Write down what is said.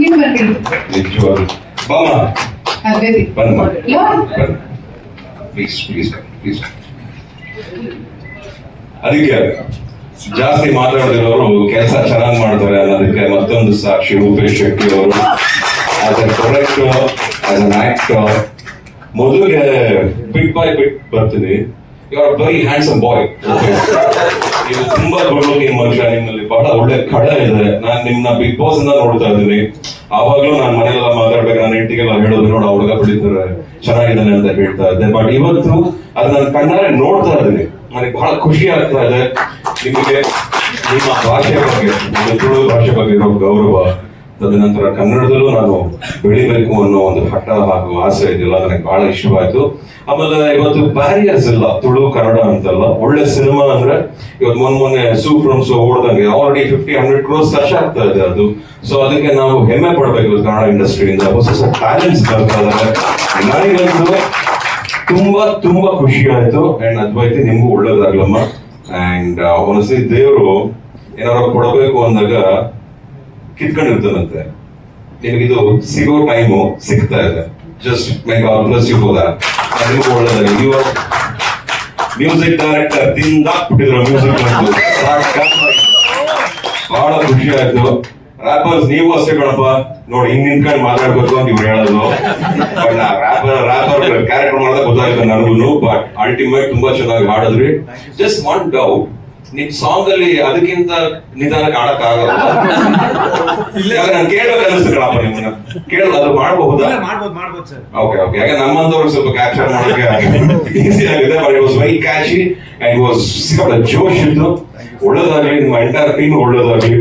ನೀನು ಬರ್ತೀನಿ ನಿಜವಾಗ್ಲು. ಬಾಮ. ಅದೇ ರೀ. ಬಂದ್ ಯಾ ಪ್ಲೀಸ್ ಪ್ಲೀಸ್ ಪ್ಲೀಸ್ ಅದಕ್ಕೆ ಜಾಸ್ತಿ ಮಾತಾಡದಿರೋರು ಕೆಲಸ ಚೆನ್ನಾಗಿ ಮಾಡ್ತಾರೆ ಅನ್ನೋದಕ್ಕೆ ಮತ್ತೊಂದು ಸಾಕ್ಷಿ ರೂಪೇಶ್ ಶೆಟ್ಟಿ ಅವರು. As a product as an actor ಮೊದಲಿಗೆ ಬಿಟ್ ಬೈ ಬಿಟ್ ಬರ್ತೀನಿ. You are very handsome boy ನೀವು ತುಂಬಾ ಲುಕಿಂಗ್ ಮನುಷ್ಯ ನಿಮ್ಮಲ್ಲಿ ಬಹಳ ಒಳ್ಳೆ ಕಡ ಇದೆ. ನಾನು ನಿಮ್ನ ಬಿಗ್ ಬಾಸ್ ಇಂದ ನೋಡ್ತಾ ಇದ್ದೀನಿ. ಆವಾಗ್ಲೂ ನಾನು ಮನೆಯೆಲ್ಲ ಮಾತಾಡ್ಬೇಕು ನನ್ನ ಇಂಟಿಗೆಲ್ಲ ಹೇಳೋದು ನೋಡಿ ಹುಡುಗ ಬಿಡಿದ್ರೆ ಚೆನ್ನಾಗಿದ್ದಾನೆ ಅಂತ ಹೇಳ್ತಾ ಇದ್ದೆ. ಬಟ್ ಇವತ್ತು ಅದು ನಾನು ಕಣ್ಣಾರೆ ನೋಡ್ತಾ ಇದ್ದೀನಿ. ನನಗೆ ಬಹಳ ಖುಷಿ ಆಗ್ತಾ ಇದೆ. ನಿಮಗೆ ನಿಮ್ಮ ಭಾಷೆ ಬಗ್ಗೆ ತುಳು ಭಾಷೆ ಬಗ್ಗೆ ಇರೋ ಗೌರವ. ತದನಂತರ ಕನ್ನಡದಲ್ಲೂ ನಾನು ಬೆಳಿಬೇಕು ಅನ್ನೋ ಒಂದು ಹಠ ಹಾಗೂ ಆಸೆ ಇದೆಯಲ್ಲ ನನಗೆ ಬಹಳ ಇಷ್ಟವಾಯ್ತು. ಆಮೇಲೆ ಇವತ್ತು ಬ್ಯಾರಿಯರ್ಸ್ ಇಲ್ಲ. ತುಳು, ಕನ್ನಡ ಅಂತಲ್ಲ. ಒಳ್ಳೆ ಸಿನಿಮಾ ಅಂದ್ರೆ ಇವತ್ತು ಮೊನ್ನೆ ಮೊನ್ನೆ ಸೂ ಫ್ರಮ್ ಸೋ ಓಡ್ದಂಗೆ ಆಲ್ರೆಡಿ ಫಿಫ್ಟಿ ಹಂಡ್ರೆಡ್ ಕ್ರೋಸ್ ಖರ್ಚು ಆಗ್ತಾ ಇದೆ ಅದು. ಸೊ ಅದಕ್ಕೆ ನಾವು ಹೆಮ್ಮೆ ಪಡ್ಬೇಕು ಕನ್ನಡ ಇಂಡಸ್ಟ್ರಿಯಿಂದ ಹೊಸ ಹೊಸ ಟ್ಯಾಲೆಂಟ್ಸ್ ಬರ್ತಾ ಇದಾರೆ. ನನಗಂತೂ ತುಂಬಾ ತುಂಬಾ ಖುಷಿ ಆಯ್ತು. ಅಂಡ್ ಅದ್ವೈತಿ ನಿಮ್ಗೂ ಒಳ್ಳೇದಾಗ್ಲಮ್ಮ. ಅಂಡ್ ಅವನಿಸಿ ದೇವರು ಏನಾರ ಕೊಡಬೇಕು ಅಂದಾಗ ಕಿತ್ಕೊಂಡಿರ್ತಾನಂತೆ ನಿಮಗಿದು ಸಿಗೋ ಟೈಮು ಸಿಗ್ತಾ ಇದೆ. Just my God bless you for that ನಿಮ್ಗೂ ಒಳ್ಳೇದಾಗಿ. ನೀವು ಮ್ಯೂಸಿಕ್ ಡೈರೆಕ್ಟರ್ ತಿಂದಾಕ್ಬಿಟ್ಟಿದ್ರು ಮ್ಯೂಸಿಕ್ ಬಹಳ ಖುಷಿ ಆಯ್ತು. ರ್ಯಾಪರ್ಸ್ ನೀವು ಅಷ್ಟೇ ಕಣಪ್ಪ. ನೋಡಿ, ಹಿಂಗ್ ನಿಂತ್ಕೊಂಡು ಮಾತಾಡ್ಬೇಕು ಅಂತ ಇವ್ರು ಹೇಳೋದು. ರ್ಯಾಪರ್ ರ್ಯಾಪರ್ ಕ್ಯಾರೆಕ್ಟರ್ ಮಾಡೋದಕ್ಕೆ ಗೊತ್ತಾಯ್ತು ನನಗೂ ಬಟ್ ಅಲ್ಟಿಮೇಟ್ ತುಂಬಾ ಚೆನ್ನಾಗಿ ಹಾಡಿದ್ರಿ. ಜಸ್ಟ್ ಒನ್ ಡೌಟ್ ನಿಮ್ ಸಾಂಗ್ ಅಲ್ಲಿ ಅದಕ್ಕಿಂತ ನಿಧಾನಕ್ಕೆ ಆಡಕ್ ಆಗಲ್ಲ. ನಾನು ಕೇಳಬೇಕು ಅನಿಸ್ತು ಕಣಪ್ಪ ನಿಮ್ಮನ್ನ. ಕೇಳ ಅದು ಮಾಡಬಹುದಾ? ಓಕೆ ಓಕೆ ಯಾಕೆ ನಮ್ಮಂತವ್ರಿಗೆ ಸ್ವಲ್ಪ ಕ್ಯಾಪ್ಚರ್ ಮಾಡೋಕೆ ಈಸಿ ಆಗಿದೆ. But it was very catchy and was ಜೋಶ್ ಇತ್ತು ಒಳ್ಳೇದಾಗ್ಲಿ ನಿಮ್ಮ ಎಂಟೈರ್ ಟೀಮ್ ಒಳ್ಳೇದಾಗ್ಲಿ.